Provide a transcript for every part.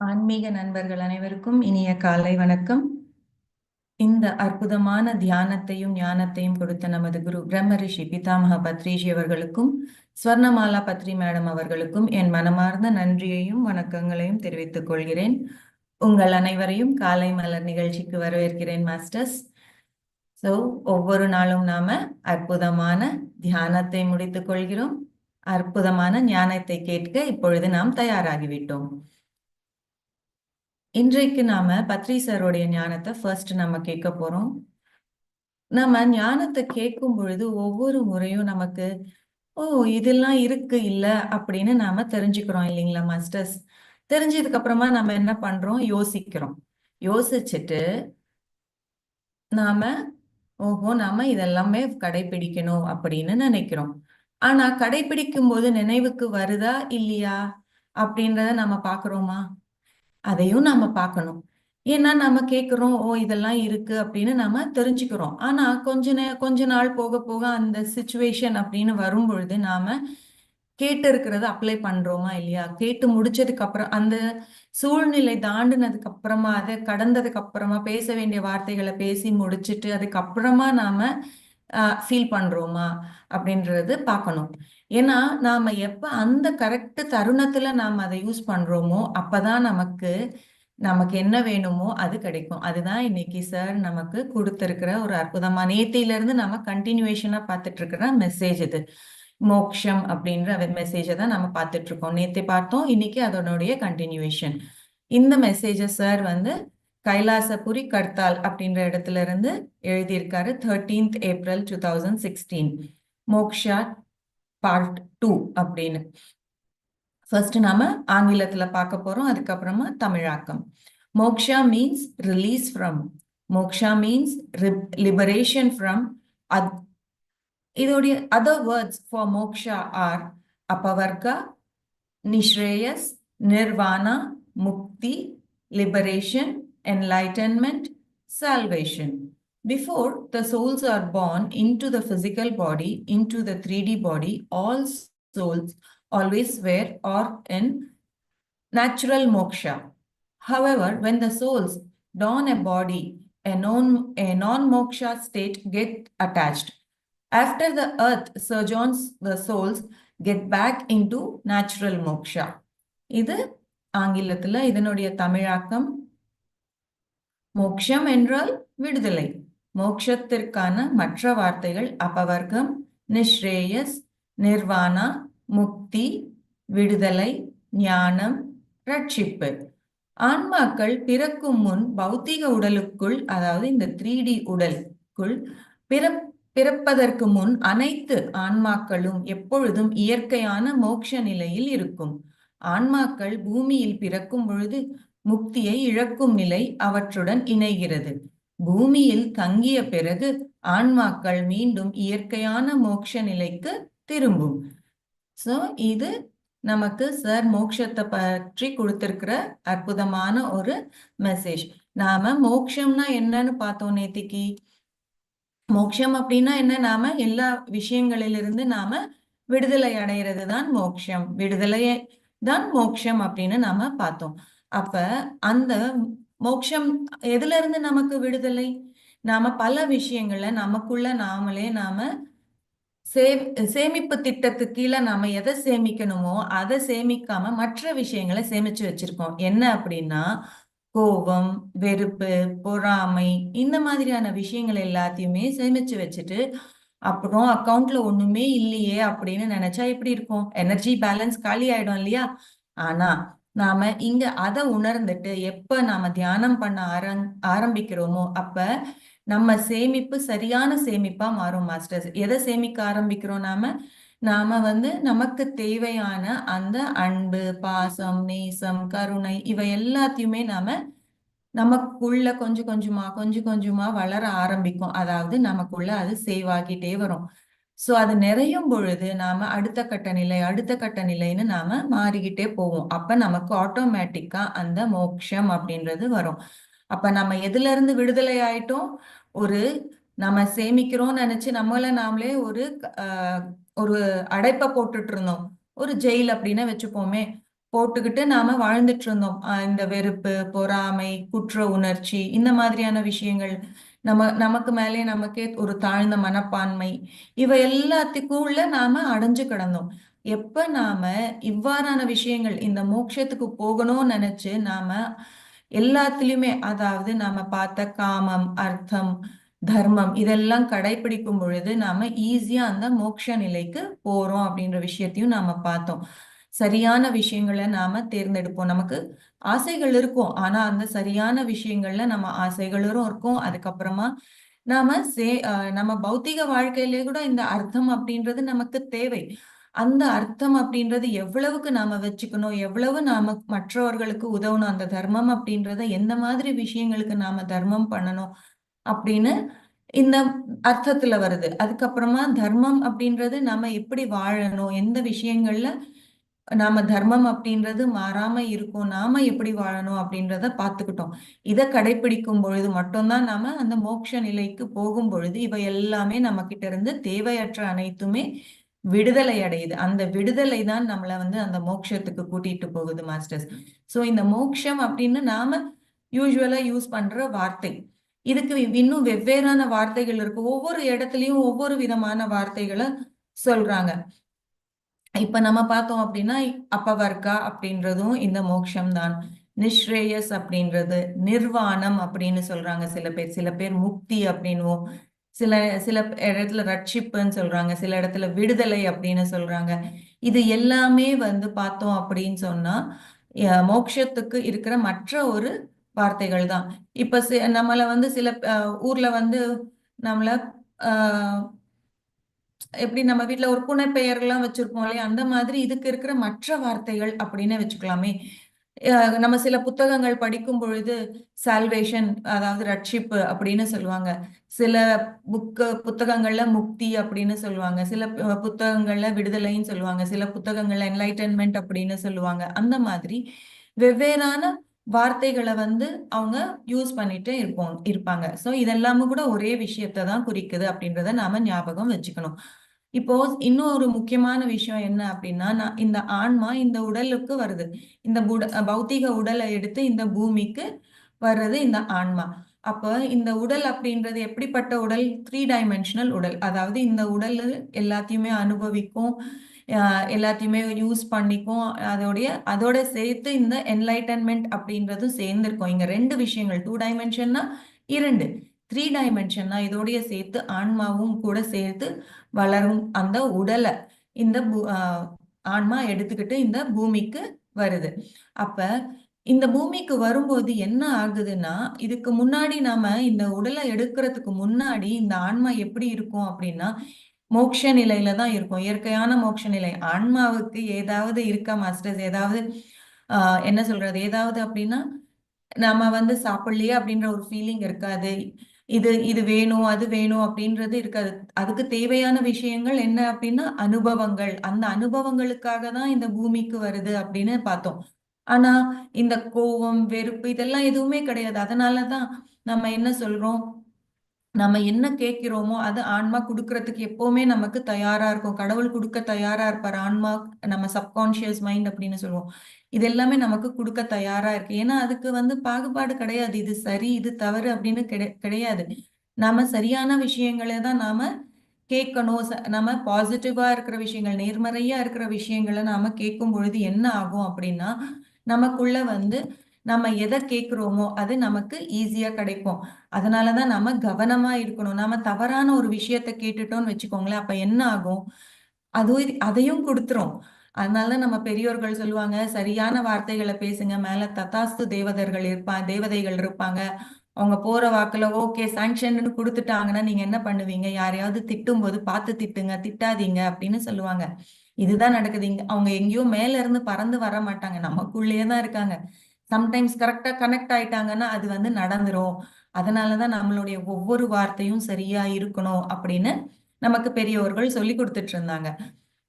ஆன்மீக நண்பர்கள் அனைவருக்கும் இனிய காலை வணக்கம். இந்த அற்புதமான தியானத்தையும் ஞானத்தையும் கொடுத்த நமது குரு பிரம்ம ரிஷி பிதாமக பத்ரிஜி அவர்களுக்கும் ஸ்வர்ணமாலா பத்ரி மேடம் அவர்களுக்கும் என் மனமார்ந்த நன்றியையும் வணக்கங்களையும் தெரிவித்துக் கொள்கிறேன். உங்கள் அனைவரையும் காலை மலர் நிகழ்ச்சிக்கு வரவேற்கிறேன் மாஸ்டர்ஸ். ஸோ ஒவ்வொரு நாளும் நாம அற்புதமான தியானத்தை முடித்துக் கொள்கிறோம். அற்புதமான ஞானத்தை கேட்க இப்பொழுது நாம் தயாராகிவிட்டோம். இன்றைக்கு நாம பத்ரி சாரோடைய ஞானத்தை ஃபர்ஸ்ட் நம்ம கேட்க போறோம். நம்ம ஞானத்தை கேட்கும் பொழுது ஒவ்வொரு முறையும் நமக்கு ஓ இதெல்லாம் இருக்கு இல்ல அப்படின்னு நாம தெரிஞ்சுக்கிறோம் இல்லைங்களா மாஸ்டர்ஸ் தெரிஞ்சதுக்கு அப்புறமா நம்ம என்ன பண்றோம்? யோசிக்கிறோம். யோசிச்சுட்டு நாம ஓஹோ நாம இதெல்லாமே கடைபிடிக்கணும் அப்படின்னு நினைக்கிறோம். ஆனா கடைபிடிக்கும் போது நினைவுக்கு வருதா இல்லையா அப்படின்றத நம்ம பாக்குறோமா அதையும் நாம பார்க்கணும். ஏன்னா நம்ம கேட்குறோம் ஓ இதெல்லாம் இருக்கு அப்படின்னு நாம தெரிஞ்சுக்கிறோம். ஆனா கொஞ்ச நே கொஞ்ச நாள் போக போக அந்த சுச்சுவேஷன் அப்படின்னு வரும் பொழுது நாம கேட்டு இருக்கிறத அப்ளை பண்றோமா இல்லையா? கேட்டு முடிச்சதுக்கு அப்புறம் அந்த சூழ்நிலை தாண்டினதுக்கு அப்புறமா அதை கடந்ததுக்கு அப்புறமா பேச வேண்டிய வார்த்தைகளை பேசி முடிச்சுட்டு அதுக்கப்புறமா நாம ஃபீல் பண்ணுறோமா அப்படின்றது பார்க்கணும். ஏன்னா நாம் எப்போ அந்த கரெக்ட் தருணத்தில் நாம் அதை யூஸ் பண்ணுறோமோ அப்போ தான் நமக்கு நமக்கு என்ன வேணுமோ அது கிடைக்கும். அதுதான் இன்னைக்கு சார் நமக்கு கொடுத்துருக்கிற ஒரு அற்புதமா நேத்திலிருந்து நம்ம கண்டினியூவேஷனாக பார்த்துட்டு இருக்கிற மெசேஜ் இது. மோக்ஷம் அப்படின்ற மெசேஜை தான் நம்ம பார்த்துட்டு இருக்கோம் நேத்தி பார்த்தோம் இன்னைக்கு அதனுடைய கண்டினியூவேஷன் இந்த மெசேஜை சார் வந்து கைலாசபுரி கர்த்தால் அப்படின்ற இடத்துல இருந்து எழுதியிருக்காரு thirteenth April two thousand sixteen Moksha part two அப்படின்னு. ஃபர்ஸ்ட் நாம ஆங்கிலத்துல பார்க்க போறோம் அதுக்கப்புறமா தமிழாக்கம். Moksha means release from moksha means liberation from அத் இதோடைய other words for moksha are apavarga nishreyas nirvana mukti liberation enlightenment, salvation. Before the souls are born into the physical body, into the 3D body, all souls always were or in natural moksha. However, when the souls don a body, a non a non-moksha state get attached. After the earth sojourns, the souls get back into natural moksha. இது ஆங்கிலத்துல இதனுடைய தமிழாக்கம் மோக்ஷம் என்றால் விடுதலை. மோக்ஷத்திற்கான மற்ற வார்த்தைகள் அபவர்க்கம் நிஸ்ரேயஸ் nirvana முக்தி விடுதலை ஞானம் ரட்சிப்பு. ஆன்மாக்கள் பிறக்கும் முன் பௌத்திக உடலுக்குள் அதாவது இந்த த்ரீ டி உடலுக்குள் பிற பிறப்பதற்கு முன் அனைத்து ஆன்மாக்களும் எப்பொழுதும் இயற்கையான மோட்ச நிலையில் இருக்கும். ஆன்மாக்கள் பூமியில் பிறக்கும் பொழுது முக்தியை இழக்கும் நிலை அவற்றுடன் இணைகிறது. பூமியில் தங்கிய பிறகு ஆன்மாக்கள் மீண்டும் இயற்கையான மோட்ச நிலைக்கு திரும்பும். ஸோ இது நமக்கு சார் மோக்ஷத்தை பற்றி கொடுத்திருக்கிற அற்புதமான ஒரு மெசேஜ் நாம மோக்ஷம்னா என்னன்னு பார்த்தோம் நேத்திக்கு. மோக்ஷம் அப்படின்னா என்ன? நாம எல்லா விஷயங்களிலிருந்து நாம விடுதலை அடைகிறது தான் மோக்ஷம். விடுதலையை தான் மோக்ஷம் அப்படின்னு நாம பார்த்தோம். அப்ப அந்த மோட்சம் எதுல இருந்து நமக்கு விடுதலை? நாம பல விஷயங்கள்ல நமக்குள்ள நாமளே நாம சே சேமிப்பு திட்டத்துக்கு கீழே நாம எதை சேமிக்கணுமோ அதை சேமிக்காம மற்ற விஷயங்களை சேமிச்சு வச்சிருக்கோம். என்ன அப்படின்னா கோபம் வெறுப்பு பொறாமை இந்த மாதிரியான விஷயங்கள் எல்லாத்தையுமே சேமிச்சு வச்சுட்டு அப்புறம் அக்கௌண்ட்ல ஒண்ணுமே இல்லையே அப்படின்னு நினைச்சா எப்படி இருக்கும்? எனர்ஜி பேலன்ஸ் காலி ஆயிடும் இல்லையா? ஆனா நாம இங்க அதை உணர்ந்துட்டு எப்ப நாம தியானம் பண்ண ஆரம் ஆரம்பிக்கிறோமோ அப்ப நம்ம சேமிப்பு சரியான சேமிப்பா மாறும் மாஸ்டர்ஸ். எதை சேமிக்க ஆரம்பிக்கிறோம் நாம? நாம வந்து நமக்கு தேவையான அந்த அன்பு பாசம் நேசம் கருணை இவை எல்லாத்தையுமே நாம நமக்குள்ள கொஞ்சம் கொஞ்சமா கொஞ்சம் கொஞ்சமா வளர ஆரம்பிக்கும். அதாவது நமக்குள்ள அது சேவ் ஆகிட்டே வரும். ஸோ அது நிறையும் பொழுது நாம அடுத்த கட்ட நிலை அடுத்த கட்ட நிலைன்னு நாம மாறிக்கிட்டே போவோம். அப்ப நமக்கு ஆட்டோமேட்டிக்கா அந்த மோக்ஷம் அப்படின்றது வரும். அப்ப நம்ம எதுல இருந்து விடுதலை ஆயிட்டோம்? ஒரு நம்ம சேமிக்கிறோம்னு நினைச்சு நம்மள நாமளே ஒரு ஒரு அடைப்பை போட்டுட்டு இருந்தோம். ஒரு ஜெயில் அப்படின்னு வச்சுப்போமே. போட்டுக்கிட்டு நாம வாழ்ந்துட்டு இருந்தோம். இந்த வெறுப்பு பொறாமை குற்ற உணர்ச்சி இந்த மாதிரியான விஷயங்கள். நம்ம நமக்கு மேலே நமக்கே ஒரு தாழ்ந்த மனப்பான்மை. இவை எல்லாத்துக்குள்ள நாம அடைஞ்சு கிடந்தோம். எப்ப நாம இவ்வாறான விஷயங்கள் இந்த மோட்சத்துக்கு போகணும்னு நினைச்சு நாம எல்லாத்துலயுமே அதாவது நாம பார்த்த காமம் அர்த்தம் தர்மம் இதெல்லாம் கடைபிடிக்கும் பொழுது நாம ஈஸியா அந்த மோட்ச நிலைக்கு போறோம் அப்படின்ற விஷயத்தையும் நாம பார்த்தோம். சரியான விஷயங்களை நாம தேர்ந்தெடுப்போம். நமக்கு ஆசைகள் இருக்கும். ஆனா அந்த சரியான விஷயங்கள்ல நம்ம ஆசைகளும் இருக்கும். அதுக்கப்புறமா நாம சே நம்ம பௌத்திக வாழ்க்கையிலே கூட இந்த அர்த்தம் அப்படின்றது நமக்கு தேவை. அந்த அர்த்தம் அப்படின்றது எவ்வளவுக்கு நாம வச்சுக்கணும்? எவ்வளவு நாம மற்றவர்களுக்கு உதவணும்? அந்த தர்மம் அப்படின்றத எந்த மாதிரி விஷயங்களுக்கு நாம தர்மம் பண்ணணும்? அப்படின்னு இந்த அர்த்தத்துல வருது. அதுக்கப்புறமா தர்மம் அப்படின்றது நாம எப்படி வாழணும்? எந்த விஷயங்கள்ல நாம தர்மம் அப்படின்றது மாறாம இருக்கும். நாம எப்படி வாழணும் அப்படின்றத பார்த்துக்கிட்டோம். இதை கடைபிடிக்கும் பொழுது மட்டும்தான் நாம அந்த மோட்ச நிலைக்கு போகும் பொழுது இவை எல்லாமே நம்ம கிட்ட இருந்து தேவையற்ற அனைத்துமே விடுதலை அடையுது. அந்த விடுதலை தான் நம்மள வந்து அந்த மோட்சத்துக்கு கூட்டிட்டு போகுது மாஸ்டர்ஸ். சோ இந்த மோட்சம் அப்படின்னு நாம யூஸ்வலா யூஸ் பண்ற வார்த்தை. இதுக்கு இன்னும் வெவ்வேறான வார்த்தைகள் இருக்கு. ஒவ்வொரு இடத்துலயும் ஒவ்வொரு விதமான வார்த்தைகளை சொல்றாங்க. இப்ப நம்ம பார்த்தோம் அப்படின்னா அப்பவர்க்கா அப்படின்றதும் இந்த மோட்சம் தான் நிஸ்ரேயஸ் அப்படின்றது நிர்வாணம் அப்படின்னு சொல்றாங்க சில பேர். சில பேர் முக்தி அப்படின்னுவோம். சில சில இடத்துல ரட்சிப்புன்னு சொல்றாங்க. சில இடத்துல விடுதலை அப்படின்னு சொல்றாங்க. இது எல்லாமே வந்து பார்த்தோம் அப்படின்னு சொன்னா அஹ் மோட்சத்துக்கு இருக்கிற மற்ற ஒரு வார்த்தைகள் தான் இப்ப நம்மள வந்து சில ஊர்ல வந்து நம்மள ஆஹ் எப்படி நம்ம வீட்டுல ஒரு புனைப்பெயர்லாம் வச்சிருப்போம் இல்லையா? அந்த மாதிரி இதுக்கு இருக்கிற மற்ற வார்த்தைகள் அப்படின்னு வச்சுக்கலாமே. அஹ் நம்ம சில புத்தகங்கள் படிக்கும் பொழுது சால்வேஷன் அதாவது ரட்சிப்பு அப்படின்னு சொல்லுவாங்க. சில புக்கு புத்தகங்கள்ல முக்தி அப்படின்னு சொல்லுவாங்க. சில புத்தகங்கள்ல விடுதலைன்னு சொல்லுவாங்க. சில புத்தகங்கள்ல என்லைட்டன்மெண்ட் அப்படின்னு சொல்லுவாங்க. அந்த மாதிரி வெவ்வேறான வார்த்தைகளை வந்து அவங்க யூஸ் பண்ணிட்டு இருப்போம் இருப்பாங்க. சோ இதெல்லாமும் கூட ஒரே விஷயத்தை தான் குறிக்குது அப்படின்றத நாம ஞாபகம் வச்சுக்கணும். இப்போ இன்னும் ஒரு முக்கியமான விஷயம் என்ன அப்படின்னா நான் இந்த ஆன்மா இந்த உடலுக்கு வருது. இந்த புட பௌத்திக உடலை எடுத்து இந்த பூமிக்கு வர்றது இந்த ஆன்மா. அப்ப இந்த உடல் அப்படின்றது எப்படிப்பட்ட உடல்? த்ரீ டைமென்ஷனல் உடல். அதாவது இந்த உடல் எல்லாத்தையுமே அனுபவிக்கும் எல்லாத்தையுமே யூஸ் பண்ணிக்கும். அதோடைய அதோட சேர்த்து இந்த என்லைட்டன்மெண்ட் அப்படின்றதும் சேர்ந்திருக்கும். இங்க ரெண்டு விஷயங்கள் டூ டைமென்ஷன்னா இரண்டு. த்ரீ டைமென்ஷன்னா இதோடைய சேர்த்து ஆன்மாவும் கூட சேர்த்து வளரும் அந்த உடலை. இந்த பூ- ஆன்மா எடுத்துக்கிட்டு இந்த பூமிக்கு வருது. அப்ப இந்த பூமிக்கு வரும்போது என்ன ஆகுதுன்னா இதுக்கு முன்னாடி நாம இந்த உடலை எடுக்கிறதுக்கு முன்னாடி இந்த ஆன்மா எப்படி இருக்கும் அப்படின்னா மோட்ச நிலையில தான் இருக்கும். இயற்கையான மோட்ச நிலை. ஆன்மாவுக்கு ஏதாவது இருக்கா மாஸ்டர்ஸ் ஏதாவது ஆஹ் என்ன சொல்றது? ஏதாவது அப்படின்னா நாம வந்து சாப்பிடலையே அப்படின்ற ஒரு ஃபீலிங் இருக்காது. இது இது வேணும் அது வேணும் அப்படின்றது இருக்காது. அதுக்கு தேவையான விஷயங்கள் என்ன அப்படின்னா அனுபவங்கள். அந்த அனுபவங்களுக்காக தான் இந்த பூமிக்கு வருது அப்படின்னு பார்த்தோம். ஆனா இந்த கோபம் வெறுப்பு இதெல்லாம் எதுவுமே கிடையாது. அதனாலதான் நம்ம என்ன சொல்றோம்? நம்ம என்ன கேட்கிறோமோ அது ஆன்மா கொடுக்கறதுக்கு எப்பவுமே நமக்கு தயாரா இருக்கும். கடவுள் கொடுக்க தயாரா இருப்பார். ஆன்மா நம்ம சப்கான்ஷியஸ் மைண்ட் அப்படின்னு சொல்லுவோம். இது எல்லாமே நமக்கு கொடுக்க தயாரா இருக்கு. ஏன்னா அதுக்கு வந்து பாகுபாடு கிடையாது. இது சரி இது தவறு அப்படின்னு கிடையாது. நாம சரியான விஷயங்களை தான் நாம கேட்கணும். ச- நம்ம பாசிட்டிவா இருக்கிற விஷயங்கள் நேர்மறையா இருக்கிற விஷயங்களை நாம கேட்கும் பொழுது என்ன ஆகும் அப்படின்னா நமக்குள்ள வந்து நம்ம எதை கேட்குறோமோ அது நமக்கு ஈஸியாக கிடைக்கும். அதனாலதான் நம்ம கவனமாக இருக்கணும். நம்ம தவறான ஒரு விஷயத்த கேட்டுட்டோம்னு வச்சுக்கோங்களேன். அப்போ என்ன ஆகும்? அது அதையும் கொடுத்துரும். அதனால நம்ம பெரியோர்கள் சொல்லுவாங்க சரியான வார்த்தைகளை பேசுங்க மேல ததாஸ்து தேவதர்கள் இருப்பாங்க தேவதைகள் இருப்பாங்க. அவங்க போற வாக்குல ஓகே சாங்ஷன்னு கொடுத்துட்டாங்கன்னா நீங்க என்ன பண்ணுவீங்க? யாரையாவது திட்டும் போது பார்த்து திட்டுங்க திட்டாதீங்க அப்படின்னு சொல்லுவாங்க. இதுதான் நடக்குது. இங்க அவங்க எங்கேயோ மேல இருந்து பறந்து வர மாட்டாங்க. நமக்குள்ளேயே தான் இருக்காங்க. சம்டைம்ஸ் கரெக்டா கனெக்ட் ஆயிட்டாங்கன்னா அது வந்து நடந்துரும். அதனாலதான் நம்மளுடைய ஒவ்வொரு வார்த்தையும் சரியா இருக்கணும் அப்படின்னு நமக்கு பெரியவர்கள் சொல்லி கொடுத்துட்டு இருந்தாங்க.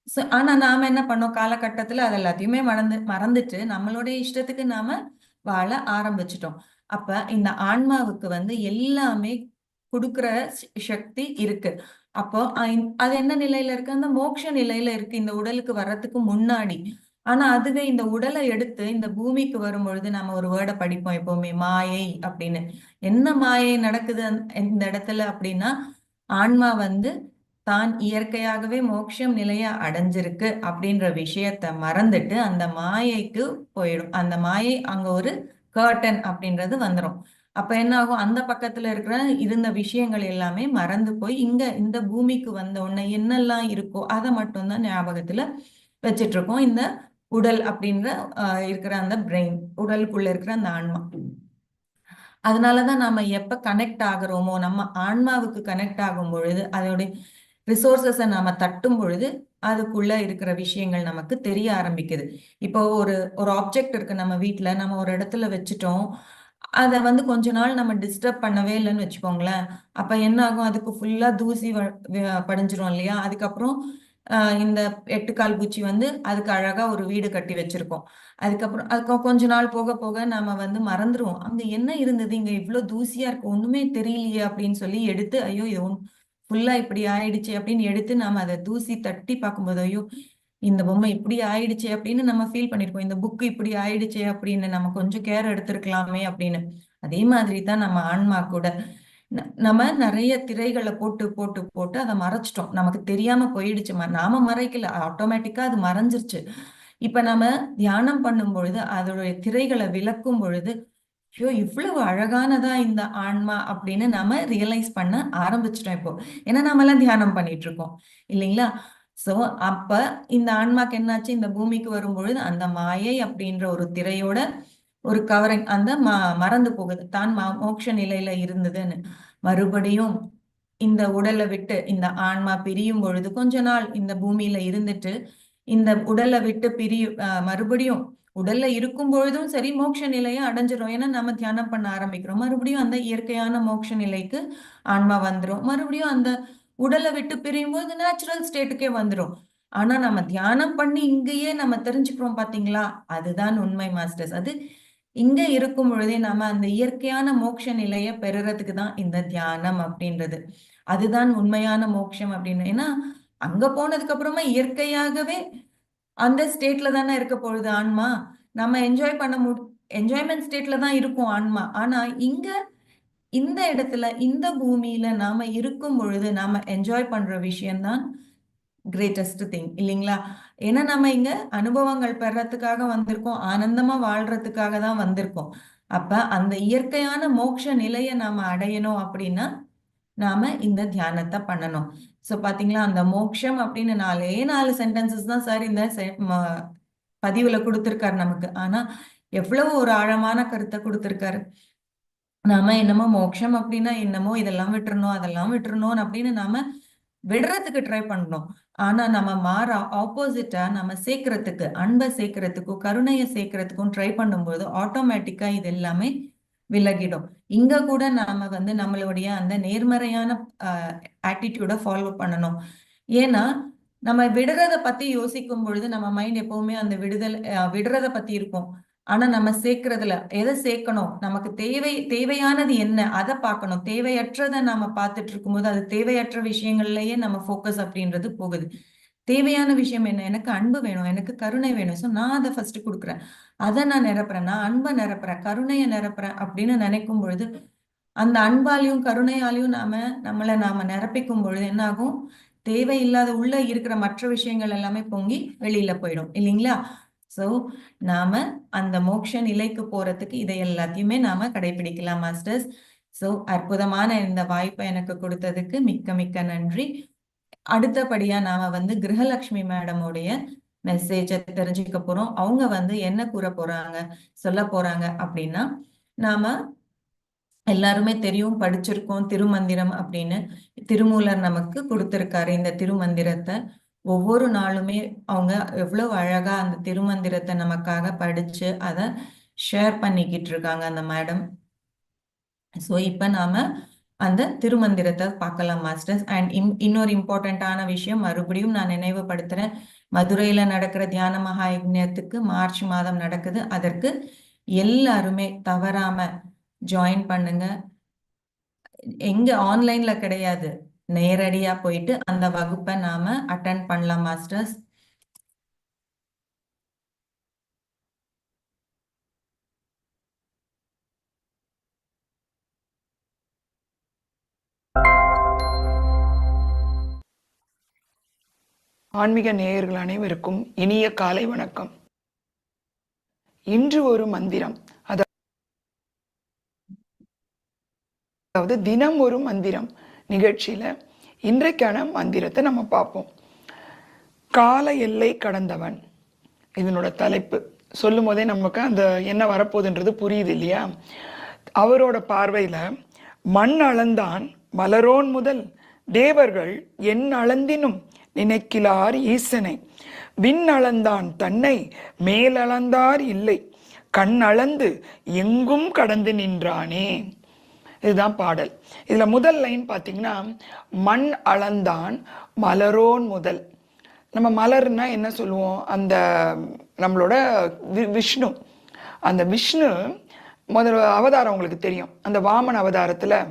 So, ஆனா நாம என்ன பண்ணோம்? காலகட்டத்துல அது எல்லாத்தையுமே மறந்து மறந்துட்டு நம்மளுடைய இஷ்டத்துக்கு நாம வாழ ஆரம்பிச்சிட்டோம். அப்ப இந்த ஆன்மாவுக்கு வந்து எல்லாமே கொடுக்குற சக்தி இருக்கு. அப்போ அஹ் அது என்ன நிலையில இருக்கு? அந்த மோட்ச நிலையில இருக்கு. இந்த உடலுக்கு வர்றதுக்கு முன்னாடி. ஆனா அதுவே இந்த உடலை எடுத்து இந்த பூமிக்கு வரும் பொழுது நம்ம ஒரு வேர்டை படிப்போம் எப்பவுமே மாயை அப்படின்னு. என்ன மாயை நடக்குது இந்த இடத்துல அப்படின்னா ஆன்மா வந்து தான் இயற்கையாகவே மோட்சம் நிலைய அடைஞ்சிருக்கு அப்படின்ற விஷயத்த மறந்துட்டு அந்த மாயைக்கு போயிடும். அந்த மாயை அங்க ஒரு கேர்டன் அப்படின்றது வந்துடும் அப்ப என்ன ஆகும்? அந்த பக்கத்துல இருக்கிற இருந்த விஷயங்கள் எல்லாமே மறந்து போய் இங்க இந்த பூமிக்கு வந்த உடனே என்னெல்லாம் இருக்கோ அதை மட்டும்தான் ஞாபகத்துல வச்சிட்டு இருக்கோம் இந்த உடல் அப்படின்ற இருக்கிற அந்த பிரெயின் உடலுக்குள்ள இருக்கிற அந்த ஆன்மா. அதனாலதான் நாம எப்ப கனெக்ட் ஆகிறோமோ நம்ம ஆன்மாவுக்கு கனெக்ட் ஆகும் பொழுது அதோடைய ரிசோர்சஸை நாம தட்டும் பொழுது அதுக்குள்ள இருக்கிற விஷயங்கள் நமக்கு தெரிய ஆரம்பிக்குது. இப்போ ஒரு ஒரு ஆப்ஜெக்ட் இருக்கு நம்ம வீட்டுல நம்ம ஒரு இடத்துல வச்சுட்டோம் அதை வந்து கொஞ்ச நாள் நம்ம டிஸ்டர்ப் பண்ணவே இல்லைன்னு வச்சுக்கோங்களேன் அப்ப என்ன ஆகும் அதுக்கு ஃபுல்லா தூசி படிஞ்சிரும் இல்லையா? அதுக்கப்புறம் இந்த எட்டுக்கால் பூச்சி வந்து அதுக்கு அழகா ஒரு வீடு கட்டி வச்சிருக்கோம். அதுக்கப்புறம் அதுக்கு கொஞ்ச நாள் போக போக நாம வந்து மறந்துருவோம். அங்க என்ன இருந்தது? இங்க இவ்வளவு தூசியா இருக்கு. ஒண்ணுமே தெரியலையே அப்படின்னு சொல்லி எடுத்து ஐயோ இது ஃபுல்லா இப்படி ஆயிடுச்சு அப்படின்னு எடுத்து நாம அதை தூசி தட்டி பார்க்கும்போது ஐயோ இந்த பொம்மை இப்படி ஆயிடுச்சு அப்படின்னு நம்ம ஃபீல் பண்ணிருக்கோம். இந்த புக்கு இப்படி ஆயிடுச்சு அப்படின்னு நம்ம கொஞ்சம் கேர் எடுத்திருக்கலாமே அப்படின்னு. அதே மாதிரி தான் நம்ம ஆன்மா கூட. நம்ம நிறைய திரைகளை போட்டு போட்டு போட்டு அதை மறைச்சிட்டோம். நமக்கு தெரியாம போயிடுச்சு. நாம மறைக்கல. ஆட்டோமேட்டிக்கா அது மறைஞ்சிருச்சு. இப்ப நம்ம தியானம் பண்ணும் பொழுது அதோடைய திரைகளை விளக்கும் பொழுது ஐயோ இவ்வளவு அழகானதா இந்த ஆன்மா அப்படின்னு நாம ரியலைஸ் பண்ண ஆரம்பிச்சிட்டோம் இப்போ. ஏன்னா நாம எல்லாம் தியானம் பண்ணிட்டு இருக்கோம் இல்லைங்களா? சோ அப்ப இந்த ஆன்மாக்கு என்னாச்சு? இந்த பூமிக்கு வரும் பொழுது அந்த மாயை அப்படின்ற ஒரு திரையோட ஒரு கவரிங் அந்த ம மறந்து போகுது. தான் மோட்ச நிலையில இருந்ததுன்னு. மறுபடியும் இந்த உடலை விட்டு இந்த ஆன்மா பிரியும் பொழுது கொஞ்ச நாள் இந்த பூமியில இருந்துட்டு இந்த உடலை விட்டு பிரியும் மறுபடியும் உடல்ல இருக்கும் பொழுதும் சரி மோட்ச நிலையை அடைஞ்சிரும். ஏன்னா நம்ம தியானம் பண்ண ஆரம்பிக்கிறோம். மறுபடியும் அந்த இயற்கையான மோட்ச நிலைக்கு ஆன்மா வந்துடும் மறுபடியும் அந்த உடலை விட்டு பிரியும் போது நேச்சுரல் ஸ்டேட்டுக்கே வந்துடும் ஆனா நம்ம தியானம் பண்ணி இங்கேயே நம்ம தெரிஞ்சுக்கிறோம் பாத்தீங்களா? அதுதான் உண்மை மாஸ்டர்ஸ் அது இங்க இருக்கும் பொழுதே நாம அந்த இயற்கையான மோட்ச நிலையை பெறுறதுக்கு தான் இந்த தியானம் அப்படின்றது. அதுதான் உண்மையான மோட்சம் அப்படின்னு. ஏன்னா அங்க போனதுக்கு அப்புறமா இயற்கையாகவே அந்த ஸ்டேட்ல தானே இருக்க பொழுது ஆன்மா. நம்ம என்ஜாய் பண்ண மு என்ஜாய்மெண்ட் ஸ்டேட்ல தான் இருக்கும் ஆன்மா. ஆனா இங்க இந்த இடத்துல இந்த பூமியில நாம இருக்கும் பொழுது நாம என்ஜாய் பண்ற விஷயம்தான் கிரேட்டஸ்ட் திங் இல்லைங்களா? ஏன்னா நம்ம இங்க அனுபவங்கள் பெறத்துக்காக வந்திருக்கோம் ஆனந்தமா வாழ்றதுக்காக தான் வந்திருக்கோம். அப்ப அந்த இயற்கையான மோட்ச நிலையை நாம அடையணும் அப்படின்னா நாம இந்த தியானத்தை பண்ணணும். ஸோ பாத்தீங்களா அந்த மோக்ஷம் அப்படின்னு நாலே நாலு சென்டென்சஸ் தான் சார் இந்த பதிவுல கொடுத்துருக்காரு நமக்கு. ஆனா எவ்வளவு ஒரு ஆழமான கருத்தை கொடுத்துருக்காரு. நாம என்னமோ மோட்சம் அப்படின்னா என்னமோ இதெல்லாம் விட்டுறணும் அதெல்லாம் விட்டுறணும் அப்படின்னு நாம விடுறதுக்கு ட்ரை பண்ணணும். ஆனா நம்ம மாறா ஆப்போசிட்டா நம்ம சேர்க்கறதுக்கு அன்பை சேர்க்கறதுக்கும் கருணையை சேர்க்கறதுக்கும் ட்ரை பண்ணும்போது ஆட்டோமேட்டிக்கா இது எல்லாமே விலகிடும். இங்க கூட நாம வந்து நம்மளுடைய அந்த நேர்மறையான ஆட்டிடியூட ஃபாலோ பண்ணணும். ஏன்னா நம்ம விடுறத பத்தி யோசிக்கும் பொழுது நம்ம மைண்ட் எப்பவுமே அந்த விடுதல் விடுறத பத்தி இருக்கும். ஆனா நம்ம சேர்க்கறதுல எதை சேர்க்கணும்? நமக்கு தேவை தேவையானது என்ன? அதை பார்க்கணும். தேவையற்றதை நாம பார்த்துட்டு இருக்கும்போது அது தேவையற்ற விஷயங்கள்லயே நம்ம ஃபோக்கஸ் அப்படின்றது போகுது. தேவையான விஷயம் என்ன? எனக்கு அன்பு வேணும் எனக்கு கருணை வேணும். ஸோ நான் அதை ஃபர்ஸ்ட் கொடுக்குறேன். அதை நான் நிரப்புறேன். நான் அன்பை நிரப்புறேன். கருணையை நிரப்புறேன் அப்படின்னு நினைக்கும் பொழுது அந்த அன்பாலையும் கருணையாலையும் நாம நம்மளை நாம நிரப்பிக்கும் பொழுது என்ன ஆகும் தேவையில்லாத உள்ள இருக்கிற மற்ற விஷயங்கள் எல்லாமே பொங்கி வெளியில போயிடும். இல்லைங்களா? சோ நாம அந்த மோக்ஷ நிலைக்கு போறதுக்கு இதை எல்லாத்தையுமே நாம கடைபிடிக்கலாம் மாஸ்டர்ஸ். சோ அற்புதமான இந்த வாய்ப்பை எனக்கு கொடுத்ததுக்கு மிக்க மிக்க நன்றி. அடுத்தபடியா நாம வந்து கிரகலட்சுமி மேடமுடைய மெசேஜை தெரிஞ்சுக்க போறோம். அவங்க வந்து என்ன கூற போறாங்க சொல்ல போறாங்க அப்படின்னா நாம எல்லாருமே தெரியும் படிச்சிருக்கோம் திருமந்திரம் அப்படின்னு திருமூலர் நமக்கு கொடுத்திருக்காரு. இந்த திருமந்திரத்தை ஒவ்வொரு நாளுமே அவங்க எவ்வளவு அழகா அந்த திருமந்திரத்தை நமக்காக படிச்சு அதை ஷேர் பண்ணிக்கிட்டு இருக்காங்க அந்த மேடம் ஸோ இப்போ நாம அந்த திருமந்திரத்தை பார்க்கலாம் மாஸ்டர்ஸ் அண்ட் இன்னொரு இம்பார்ட்டண்ட்டான விஷயம் மறுபடியும் நான் நினைவுபடுத்துறேன். மதுரையில நடக்கிற தியான மகாயஜ்யத்துக்கு மார்ச் மாதம் நடக்குது. அதற்கு எல்லாருமே தவறாம ஜாயின் பண்ணுங்க. எங்க ஆன்லைன்ல கிடையாது. நேரடியா போயிட்டு அந்த வகுப்பை நாம அட்டன் பண்ணலாம் மாஸ்டர்ஸ் ஆன்மீக நேயர்கள் அனைவருக்கும் இனிய காலை வணக்கம். இன்று ஒரு மந்திரம். அதாவது தினம் ஒரு மந்திரம். நிகழ்ச்சியில இன்றைக்கான மந்திரத்தை நம்ம பார்ப்போம். கால எல்லை கடந்தவன். இதனோட தலைப்பு. சொல்லும் போதே நமக்கு அந்த என்ன வரப்போகுதுன்றது புரியுது இல்லையா? அவரோட பார்வையில் மண் அளந்தான் மலரோன் முதல் தேவர்கள் என் அளந்தினும் நினைக்கிலார் ஈசனை. விண் அளந்தான் தன்னை மேலளந்தார் இல்லை. கண் அளந்து எங்கும் கடந்து நின்றானே. இதுதான் பாடல். இதில் முதல் லைன் பார்த்தீங்கன்னா மண் அளந்தான் மலரோன் முதல். நம்ம மலர்னா என்ன சொல்லுவோம்? அந்த நம்மளோட வி- விஷ்ணு. அந்த விஷ்ணு முதல் அவதாரம் உங்களுக்கு தெரியும். அந்த வாமன் அவதாரத்தில்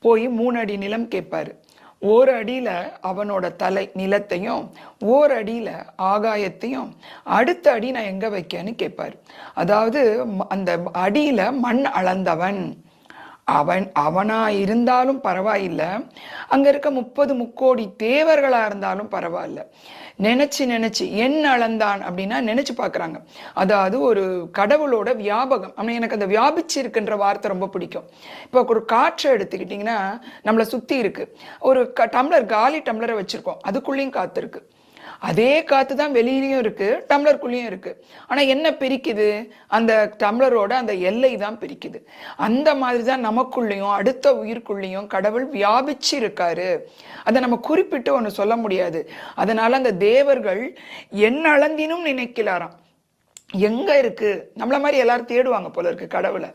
போய் மூணு அடி நிலம் கேட்பார் ஓர் அடியில் அவனோட தலை நிலத்தையும் ஓர் அடியில் ஆகாயத்தையும் அடுத்த அடி நான் எங்கே வைக்கேன்னு கேட்பாரு அதாவது ம- அந்த அடியில் மண் அளந்தவன். அவன் அவனா இருந்தாலும் பரவாயில்லை. அங்க இருக்க முப்பது முக்கோடி தேவர்களா இருந்தாலும் பரவாயில்ல. நினைச்சு நினைச்சு என் அளந்தான் அப்படின்னா நினைச்சு பார்க்குறாங்க. அதாவது ஒரு கடவுளோட வியாபகம். ஆனால் எனக்கு அந்த வியாபிச்சு இருக்குன்ற வார்த்தை ரொம்ப பிடிக்கும். இப்போ ஒரு காற்றை எடுத்துக்கிட்டிங்கன்னா நம்மளை சுற்றி இருக்கு. ஒரு க- டம்ளர் காலி டம்ளரை வச்சுருக்கோம். அதுக்குள்ளேயும் காத்து இருக்குது அதே காற்று தான் வெளியிலையும் இருக்குது டம்ளருக்குள்ளேயும் இருக்குது ஆனால் என்ன பிரிக்குது? அந்த டம்ளரோட அந்த எல்லை தான் பிரிக்குது. அந்த மாதிரி தான் நமக்குள்ளேயும் அடுத்த உயிர்க்குள்ளேயும் கடவுள் வியாபிச்சு இருக்காரு அதை நம்ம குறிப்பிட்டு ஒன்று சொல்ல முடியாது. அதனால் அந்த தேவர்கள் என் அளந்தினும் நினைக்கலாராம். எங்கே இருக்குது நம்மள மாதிரி எல்லாரும் தேடுவாங்க போல இருக்குது கடவுளை.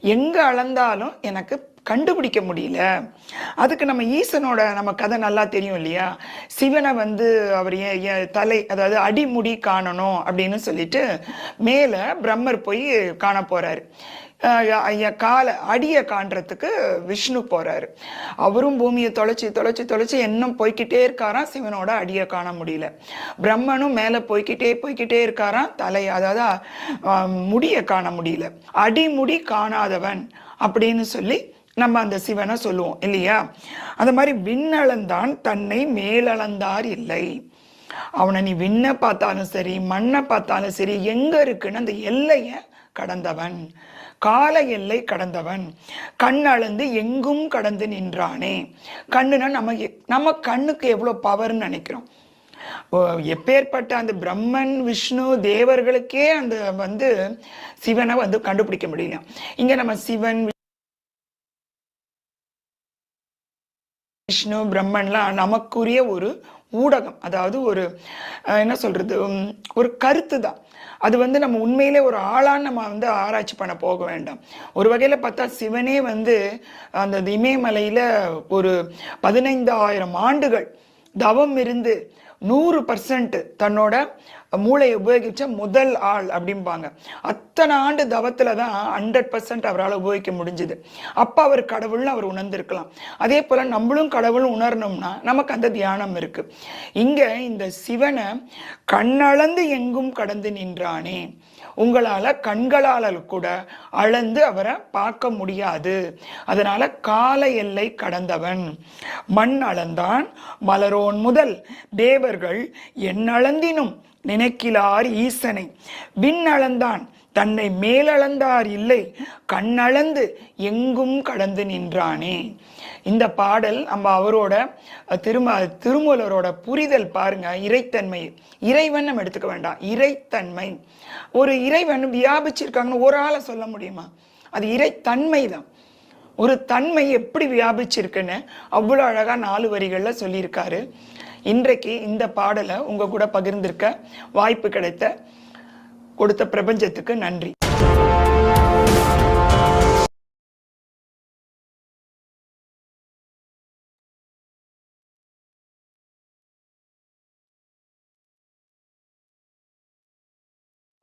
எங்கே அளந்தாலும் எனக்கு கண்டுபிடிக்க முடியல. அதுக்கு நம்ம ஈசனோட நம்ம கதை நல்லா தெரியும் இல்லையா? சிவனை வந்து அவர் ஏ- தலை அதாவது அடிமுடி காணணும் அப்படின்னு சொல்லிட்டு மேலே பிரம்மர் போய் காண போகிறாரு காலை அடியை காண்றதுக்கு விஷ்ணு போறாரு. அவரும் பூமியை தொலைச்சி தொலைச்சி தொலைச்சி இன்னும் போய்க்கிட்டே இருக்காராம். சிவனோட அடியை காண முடியல. பிரம்மனும் மேலே போய்கிட்டே போய்கிட்டே இருக்காராம். தலை அதாவது முடியை காண முடியல. அடிமுடி காணாதவன் அப்படின்னு சொல்லி நம்ம அந்த சிவனை சொல்லுவோம் இல்லையா? அந்த மாதிரி விண்ணளந்தான் தன்னை மேலளந்தார் இல்லை. அவனை நீ விண்ணை பார்த்தாலும் சரி மண்ணை பார்த்தாலும் சரி எங்க இருக்குன்னு அந்த எல்லையை கடந்தவன். கால எல்லை கடந்தவன். கண் அளந்து எங்கும் கடந்து நின்றானே. கண்ணுனா நம்ம நம்ம கண்ணுக்கு எவ்வளவு பவர்னு நினைக்கிறோம். ஓ, எப்பேற்பட்ட அந்த பிரம்மன் விஷ்ணு தேவர்களுக்கே அந்த வந்து சிவனை வந்து கண்டுபிடிக்க முடியல. இங்க நம்ம சிவன் விஷ்ணு பிரம்மன்லாம் நமக்குரிய ஒரு ஊடகம். அதாவது ஒரு என்ன சொல்றது? ஒரு கருத்து தான் அது வந்து நம்ம உண்மையிலே ஒரு ஆளான்னு நம்ம வந்து ஆராய்ச்சி பண்ண போக வேண்டாம். ஒரு வகையில் பார்த்தா சிவனே வந்து அந்த இமயமலையில் ஒரு பதினைந்தாயிரம் ஆண்டுகள் தவம் இருந்து நூறு பர்சன்ட் தன்னோட மூளையை உபயோகிச்ச முதல் ஆள் அப்படிம்பாங்க. அத்தனை ஆண்டு தவத்துல தான் ஹண்ட்ரட் பர்சன்ட் அவரால் உபயோகிக்க முடிஞ்சுது. அப்ப அவர் கடவுள்னு அவர் உணர்ந்திருக்கலாம். அதே போல நம்மளும் கடவுள் உணரணும்னா நமக்கு அந்த தியானம் இருக்கு. இங்க இந்த சிவனை கண்ணளந்து எங்கும் கடந்து நின்றானே உங்களால கண்களால கூட அளந்து அவரை பார்க்க முடியாது. அதனால கால எல்லை கடந்தவன். மண் அளந்தான் மலரோன் முதல். தேவர்கள் என் அளந்தினும் நினைக்கிலார் ஈசனை. விண் அளந்தான் தன்னை மேலளந்தார் இல்லை. கண்ணளந்து எங்கும் கடந்து நின்றானே. இந்த பாடல் நம்ம அவரோட திரும திருமூலரோட புரிதல் பாருங்க. இறைத்தன்மை. இறைவன் நம்ம எடுத்துக்க வேண்டாம். இறைத்தன்மை. ஒரு இறைவன் வியாபிச்சிருக்காங்கன்னு ஒரு ஆளை சொல்ல முடியுமா? அது இறைத்தன்மை தான். ஒரு தன்மை எப்படி வியாபிச்சிருக்குன்னு அவ்வளோ அழகாக நாலு வரிகளில் சொல்லியிருக்காரு. இன்றைக்கு இந்த பாடலை உங்க கூட பகிர்ந்திருக்க வாய்ப்பு கிடைத்த கொடுத்த பிரபஞ்சத்துக்கு நன்றி.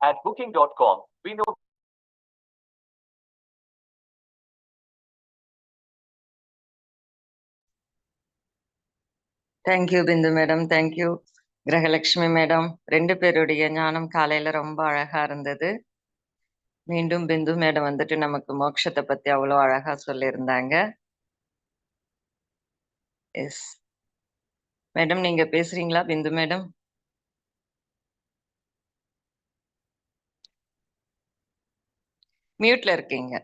At Booking.com, we know thank you Bindu madam thank you Grihalakshmi madam ரெண்டு பேருடைய ஞானம் காலையில ரொம்ப அழகா இருந்தது. மீண்டும் பிந்து மேடம் வந்துட்டு நமக்கு மோட்சத்தை பத்தி அவ்வளோ அழகா சொல்லியிருந்தாங்க. எஸ் மேடம் நீங்க பேசுறீங்களா பிந்து மேடம் மியூட்ல இருக்கீங்க.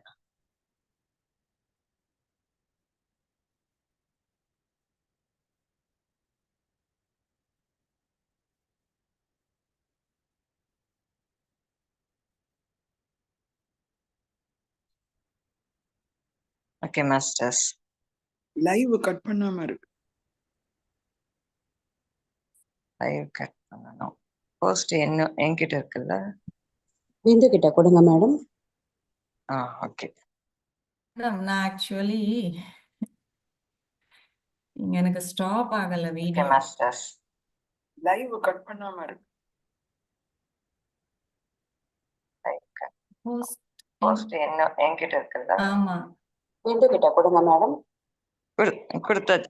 ஓகே மாஸ்டர்ஸ் லைவ் கட் பண்ணாம இருக்கு. லைவ் கட் பண்ணணும். போஸ்ட் என்ன என்கிட்ட இருக்குல்ல? பிந்து கிட்ட கொடுங்க மேடம். ஆ ஓகே. மேடம் நான் ஆக்சுவலி இங்க எனக்கு ஸ்டாப் ஆகல வீடியோ. மாஸ்டர்ஸ் லைவ் கட் பண்ணாம இருக்கு. லைவ் கட் போஸ்ட் போஸ்ட் என்ன என்கிட்ட இருக்குல்ல? ஆமா. பிந்து கிட்ட கொடுங்க மேடம். கொடுத்தாச்சு